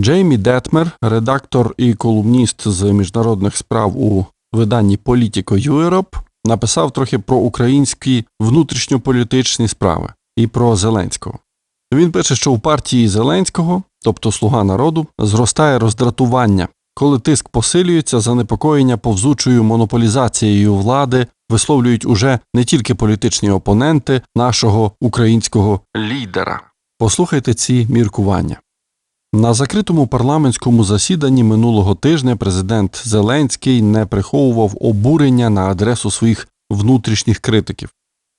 Джеймі Детмер, редактор і колумніст з міжнародних справ у виданні Politico Europe, написав трохи про українські внутрішньополітичні справи і про Зеленського. Він пише, що у партії Зеленського, тобто Слуга народу, зростає роздратування, коли тиск посилюється, занепокоєння повзучою монополізацією влади висловлюють уже не тільки політичні опоненти нашого українського лідера. Послухайте ці міркування. На закритому парламентському засіданні минулого тижня президент Зеленський не приховував обурення на адресу своїх внутрішніх критиків.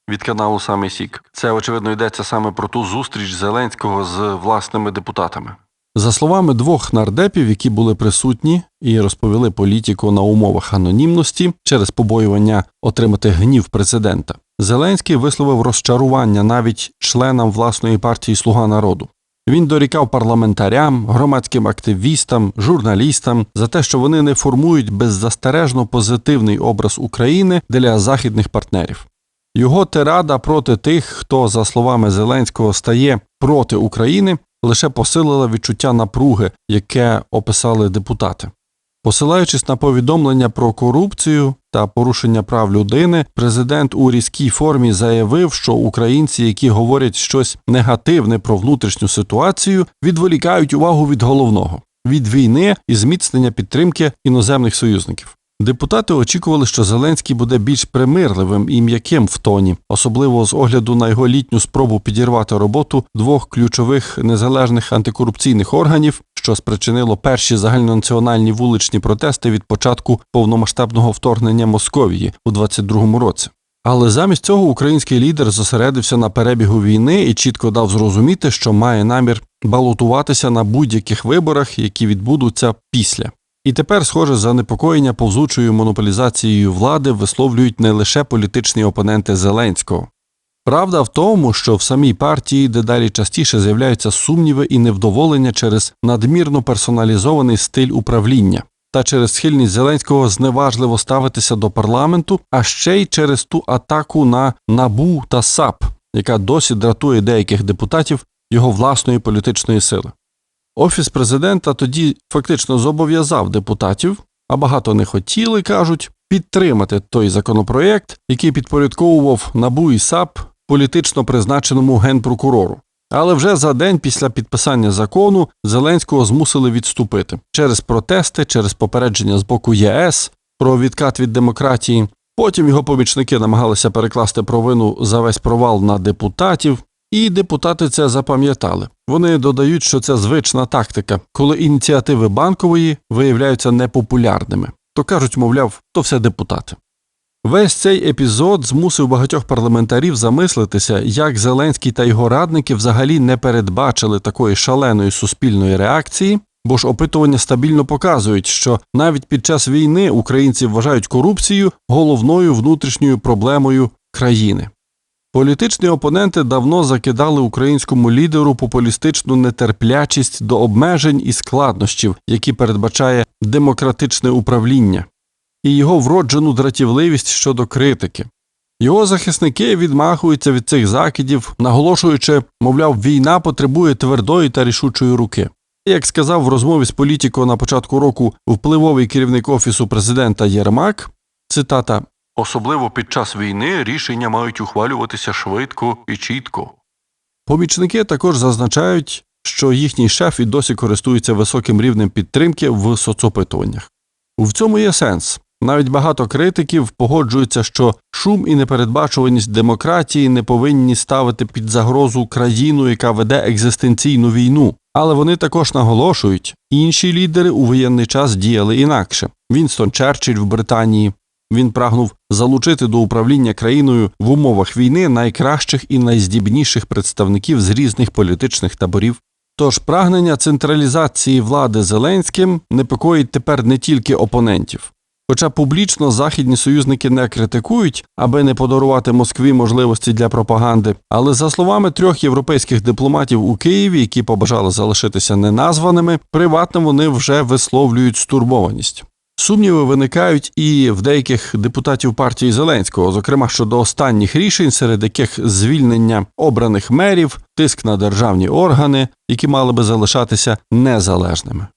Від каналу Саме Сік. Це очевидно йдеться саме про ту зустріч Зеленського з власними депутатами. За словами двох нардепів, які були присутні і розповіли політику на умовах анонімності через побоювання отримати гнів президента, Зеленський висловив розчарування навіть членам власної партії Слуга народу. Він дорікав парламентарям, громадським активістам, журналістам за те, що вони не формують беззастережно позитивний образ України для західних партнерів. Його тирада проти тих, хто, за словами Зеленського, стає проти України, лише посилила відчуття напруги, яке описали депутати. Посилаючись на повідомлення про корупцію та порушення прав людини, президент у різкій формі заявив, що українці, які говорять щось негативне про внутрішню ситуацію, відволікають увагу від головного від війни і зміцнення підтримки іноземних союзників. Депутати очікували, що Зеленський буде більш примирливим і м'яким в тоні, особливо з огляду на його літню спробу підірвати роботу двох ключових незалежних антикорупційних органів, що спричинило перші загальнонаціональні вуличні протести від початку повномасштабного вторгнення Московії у 22-му році. Але замість цього український лідер зосередився на перебігу війни і чітко дав зрозуміти, що має намір балотуватися на будь-яких виборах, які відбудуться після. І тепер, схоже, занепокоєння повзучою монополізацією влади висловлюють не лише політичні опоненти Зеленського. Правда в тому, що в самій партії дедалі частіше з'являються сумніви і невдоволення через надмірно персоналізований стиль управління та через схильність Зеленського зневажливо ставитися до парламенту, а ще й через ту атаку на набу та САП, яка досі дратує деяких депутатів його власної політичної сили. Офіс президента тоді фактично зобов'язав депутатів, а багато не хотіли, кажуть, підтримати той законопроєкт, який підпорядковував НАБУ і САП політично призначеному генпрокурору. Але вже за день після підписання закону Зеленського змусили відступити через протести, через попередження з боку ЄС про відкат від демократії. Потім його помічники намагалися перекласти провину за весь провал на депутатів, і депутати це запам'ятали. Вони додають, що це звична тактика, коли ініціативи банкової виявляються непопулярними. То кажуть, мовляв, то все депутати. Весь цей епізод змусив багатьох парламентарів замислитися, як Зеленський та його радники взагалі не передбачили такої шаленої суспільної реакції, бо ж опитування стабільно показують, що навіть під час війни українці вважають корупцію головною внутрішньою проблемою країни. Політичні опоненти давно закидали українському лідеру популістичну нетерплячість до обмежень і складнощів, які передбачає демократичне управління, і його вроджену дратівливість щодо критики. Його захисники відмахуються від цих закидів, наголошуючи, мовляв, війна потребує твердої та рішучої руки. Як сказав в розмові з політикою на початку року впливовий керівник офісу президента Єрмак, цитата Особливо під час війни рішення мають ухвалюватися швидко і чітко. Помічники також зазначають, що їхній шеф і досі користується високим рівнем підтримки в соцопитуваннях. В цьому є сенс. Навіть багато критиків погоджуються, що шум і непередбачуваність демократії не повинні ставити під загрозу країну, яка веде екзистенційну війну. Але вони також наголошують, інші лідери у воєнний час діяли інакше. Вінстон Черчилль в Британії, він прагнув залучити до управління країною в умовах війни найкращих і найздібніших представників з різних політичних таборів. Тож прагнення централізації влади Зеленським непокоїть тепер не тільки опонентів. Хоча публічно західні союзники не критикують, аби не подарувати Москві можливості для пропаганди, але за словами трьох європейських дипломатів у Києві, які побажали залишитися неназваними, приватно вони вже висловлюють стурбованість. Сумніви виникають і в деяких депутатів партії Зеленського, зокрема щодо останніх рішень, серед яких звільнення обраних мерів, тиск на державні органи, які мали би залишатися незалежними.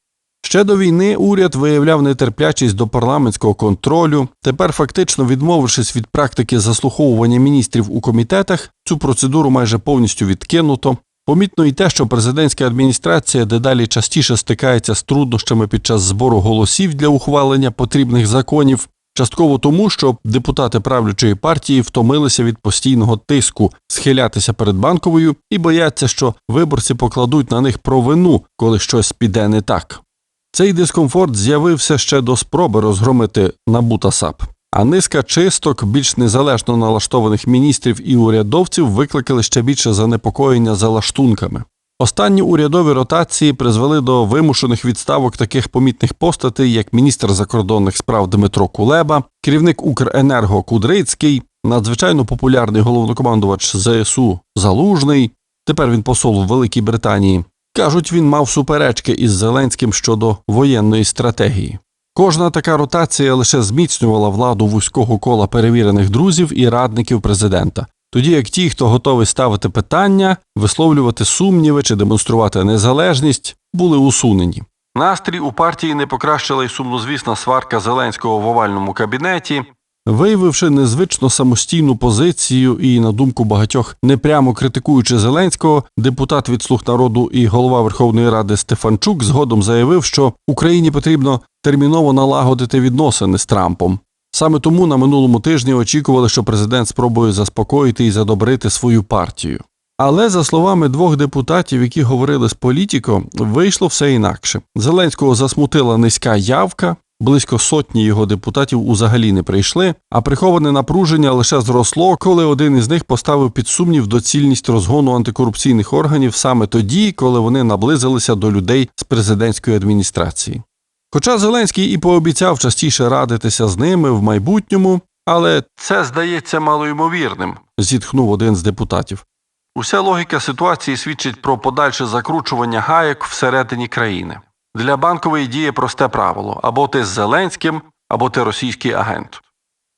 Ще до війни уряд виявляв нетерплячість до парламентського контролю. Тепер, фактично відмовившись від практики заслуховування міністрів у комітетах, цю процедуру майже повністю відкинуто. Помітно і те, що президентська адміністрація дедалі частіше стикається з труднощами під час збору голосів для ухвалення потрібних законів, частково тому, що депутати правлячої партії втомилися від постійного тиску схилятися перед банковою і бояться, що виборці покладуть на них провину, коли щось піде не так. Цей дискомфорт з'явився ще до спроби розгромити НАБУ САП. А низка чисток більш незалежно налаштованих міністрів і урядовців викликали ще більше занепокоєння за лаштунками. Останні урядові ротації призвели до вимушених відставок таких помітних постатей, як міністр закордонних справ Дмитро Кулеба, керівник Укренерго Кудрицький, надзвичайно популярний головнокомандувач ЗСУ Залужний. Тепер він посол в Великій Британії. Кажуть, він мав суперечки із Зеленським щодо воєнної стратегії. Кожна така ротація лише зміцнювала владу вузького кола перевірених друзів і радників президента, тоді як ті, хто готовий ставити питання, висловлювати сумніви чи демонструвати незалежність, були усунені. Настрій у партії не покращила й сумнозвісна сварка Зеленського в овальному кабінеті. Виявивши незвично самостійну позицію і, на думку багатьох, непрямо критикуючи Зеленського, депутат від слуг народу і голова Верховної Ради Стефанчук згодом заявив, що Україні потрібно терміново налагодити відносини з Трампом. Саме тому на минулому тижні очікували, що президент спробує заспокоїти і задобрити свою партію. Але за словами двох депутатів, які говорили з політіко, вийшло все інакше. Зеленського засмутила низька явка, Близько сотні його депутатів узагалі не прийшли, а приховане напруження лише зросло, коли один із них поставив під сумнів доцільність розгону антикорупційних органів саме тоді, коли вони наблизилися до людей з президентської адміністрації. Хоча Зеленський і пообіцяв частіше радитися з ними в майбутньому, але це здається малоймовірним, зітхнув один з депутатів. Уся логіка ситуації свідчить про подальше закручування гаєк всередині країни. Для банкової діє просте правило або ти з Зеленським, або ти російський агент.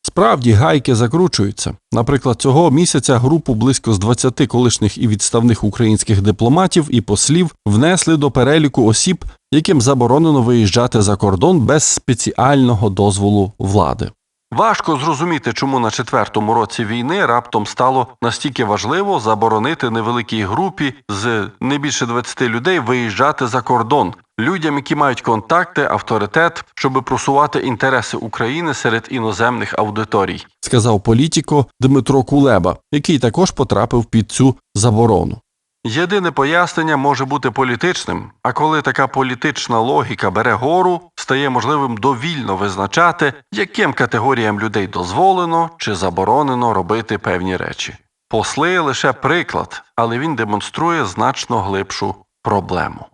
Справді гайки закручуються. Наприклад, цього місяця групу близько з 20 колишніх і відставних українських дипломатів і послів внесли до переліку осіб, яким заборонено виїжджати за кордон без спеціального дозволу влади. Важко зрозуміти, чому на четвертому році війни раптом стало настільки важливо заборонити невеликій групі з не більше 20 людей виїжджати за кордон людям, які мають контакти, авторитет, щоб просувати інтереси України серед іноземних аудиторій, сказав політико Дмитро Кулеба, який також потрапив під цю заборону. Єдине пояснення може бути політичним, а коли така політична логіка бере гору, стає можливим довільно визначати, яким категоріям людей дозволено чи заборонено робити певні речі. Посли лише приклад, але він демонструє значно глибшу проблему.